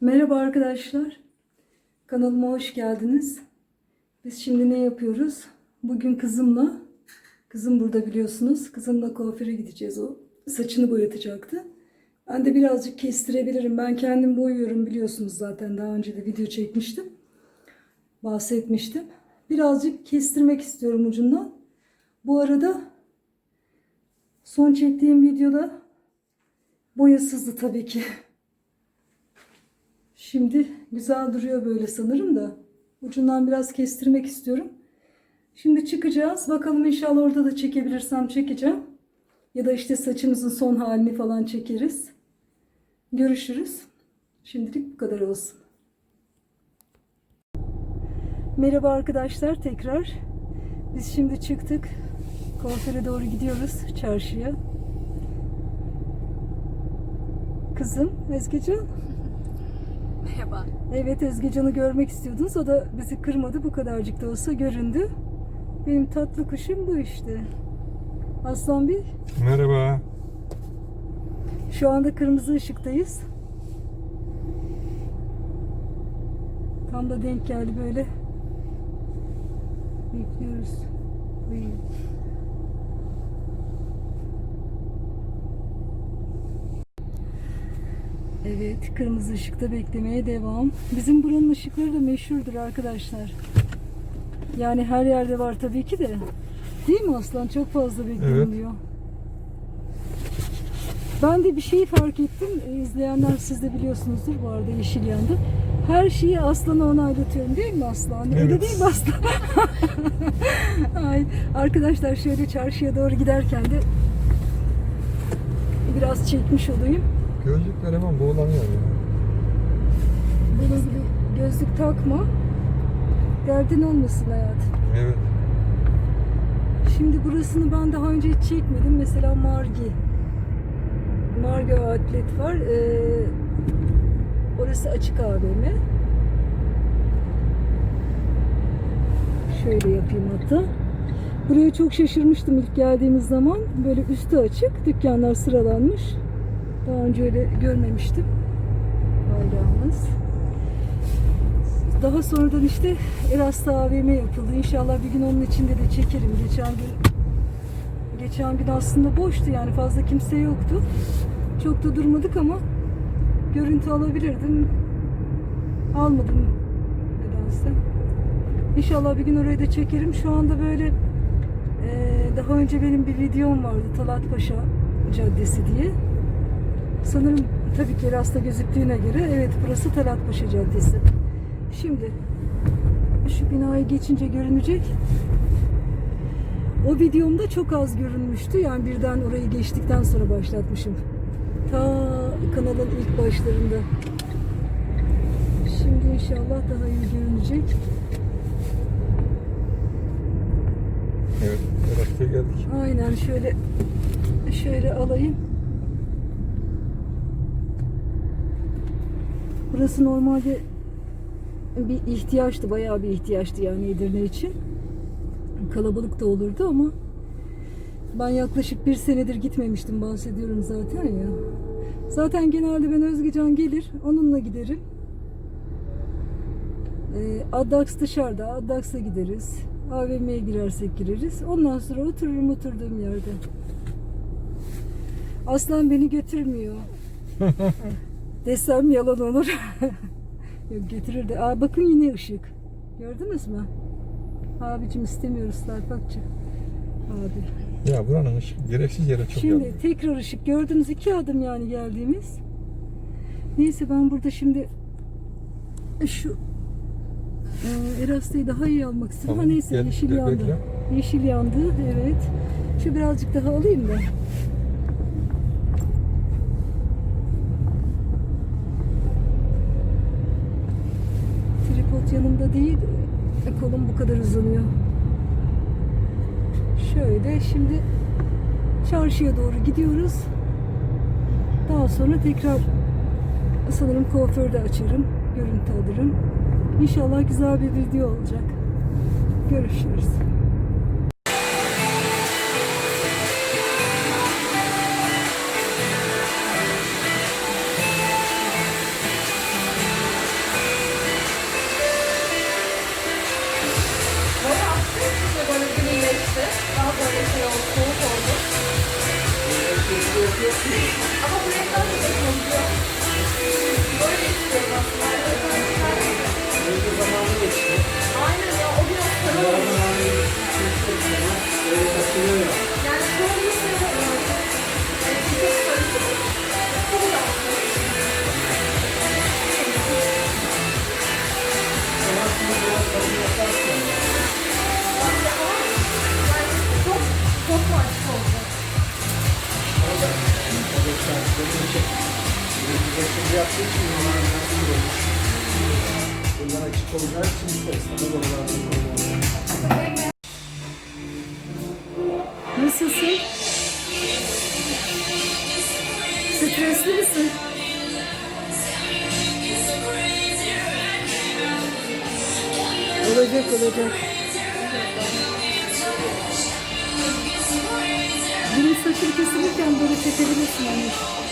Merhaba arkadaşlar. Kanalıma hoş geldiniz. Biz şimdi ne yapıyoruz? Bugün kızımla, kızım burada biliyorsunuz. Kızımla kuaföre gideceğiz. O saçını boyatacaktı. Ben de birazcık kestirebilirim. Ben kendim boyuyorum biliyorsunuz zaten. Daha önce de video çekmiştim. Bahsetmiştim. Birazcık kestirmek istiyorum ucundan. Bu arada son çektiğim videoda boyasızdı tabii ki. Şimdi güzel duruyor böyle sanırım da. Ucundan biraz kestirmek istiyorum. Şimdi çıkacağız. Bakalım inşallah orada da çekebilirsem çekeceğim. Ya da işte saçımızın son halini falan çekeriz. Görüşürüz. Şimdilik bu kadar olsun. Merhaba arkadaşlar tekrar. Biz şimdi çıktık. Kuaföre doğru gidiyoruz çarşıya. Kızım Ezgican. Merhaba. Evet Özgecan'ı görmek istiyordunuz. O da bizi kırmadı. Bu kadarcık da olsa göründü. Benim tatlı kuşum bu işte. Aslan Bey. Merhaba. Şu anda kırmızı ışıktayız. Tam da denk geldi böyle. Bekliyoruz. Uy. Evet, kırmızı ışıkta beklemeye devam. Bizim buranın ışıkları da meşhurdur arkadaşlar. Yani her yerde var tabii ki de. Değil mi Aslan? Çok fazla bekleniyor. Ben de bir şeyi fark ettim. İzleyenler siz de biliyorsunuzdur bu arada yeşil yandı. Her şeyi Aslan'a onaylatıyorum değil mi Aslan? Öyle Evet. değil mi Aslan? Ay, arkadaşlar şöyle çarşıya doğru giderken de biraz çekmiş olayım. Gözlükler hemen boğulanıyor ya. Benim gibi gözlük takma. Derdin olmasın hayatım. Evet. Şimdi burasını ben daha önce hiç çekmedim. Mesela Margi. Margi Outlet var. Ee, orası açık AVM. Şöyle yapayım hatta. Buraya çok şaşırmıştım ilk geldiğimiz zaman. Böyle üstü açık. Dükkanlar sıralanmış. Daha önce öyle görmemiştim. Bayrağımız. Daha sonradan işte Eras'ta AVM yapıldı. İnşallah bir gün onun içinde de çekerim. Geçen gün geçen gün aslında boştu yani fazla kimse yoktu. Çok da durmadık ama görüntü alabilirdim. Almadım nedense. İnşallah bir gün orayı da çekerim. Şu anda böyle eee, daha önce benim bir videom vardı Talat Paşa Caddesi diye. Sanırım tabii ki Eras'ta gözüktüğüne göre evet burası Talat Paşa Caddesi. Şimdi şu binayı geçince görünecek. O videomda çok az görünmüştü. Yani birden orayı geçtikten sonra başlatmışım. Ta kanalın ilk başlarında. Şimdi inşallah daha iyi görünecek. Evet. Eras'ta geldik. Aynen şöyle şöyle alayım. Burası normalde bir ihtiyaçtı, bayağı bir ihtiyaçtı yani Edirne için. Kalabalık da olurdu ama ben yaklaşık bir senedir gitmemiştim bahsediyorum zaten ya. Zaten genelde ben Özgecan gelir, onunla giderim. Ee, Addax dışarıda, Addax'a gideriz. AVM'ye girersek gireriz. Ondan sonra otururum oturduğum yerde. Aslan beni götürmüyor. Desem yalan olur. Yok götürür de. Aa, bakın yine ışık. Gördünüz mü? Abicim istemiyoruz Starbucksçı. Abi. Ya buranın ışık gereksiz yere çok Şimdi yanıyor. tekrar ışık. Gördünüz iki adım yani geldiğimiz. Neyse ben burada şimdi şu e, Erasta'yı daha iyi almak istedim. Tamam, Ama neyse gel, yeşil be- yandı. bekle. Yeşil yandı evet. Şu birazcık daha alayım da. Tripod yanımda değil. e, Kolum bu kadar uzanıyor. Şöyle şimdi çarşıya doğru gidiyoruz. Daha sonra tekrar sanırım kuaförde açarım. Görüntü alırım. İnşallah güzel bir video olacak. Görüşürüz. this. Bunlar açık olacağı için bu esnada buralarda Nasılsın? Stresli misin? Olacak olacak. Benim saçım kesilirken böyle çekebilirsin anne.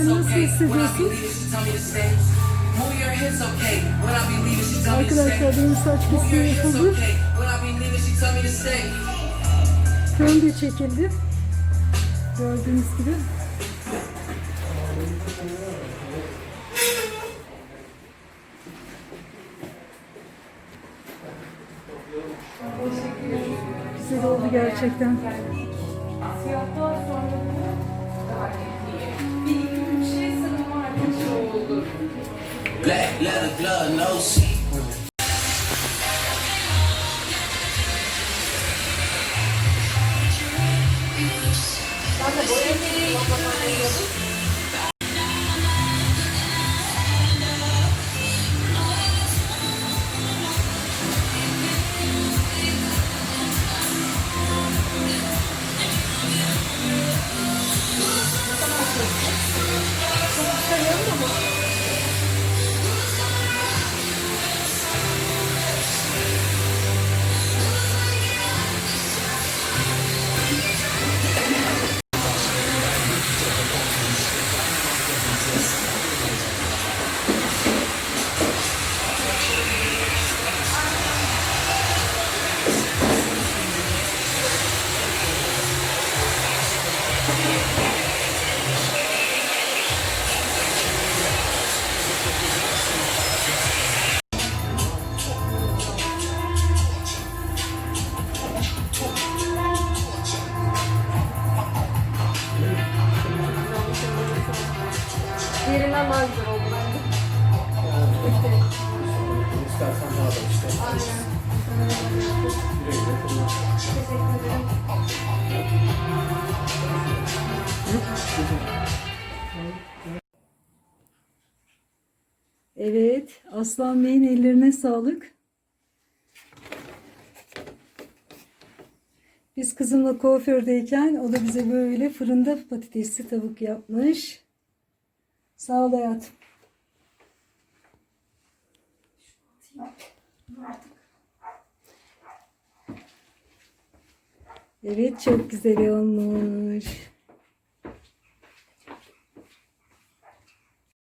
Kendini nasıl hissediyorsun? Arkadaşlar benim saç kesimi yapıldı. Fön de çekildi. Gördüğünüz gibi. Güzel oldu gerçekten. Siyahtan sonra Black leather glove, no sequin. Evet, Aslan Bey'in ellerine sağlık. Biz kızımla kuafördeyken o da bize böyle fırında patatesli tavuk yapmış. Sağ ol hayatım. Evet, çok güzel olmuş.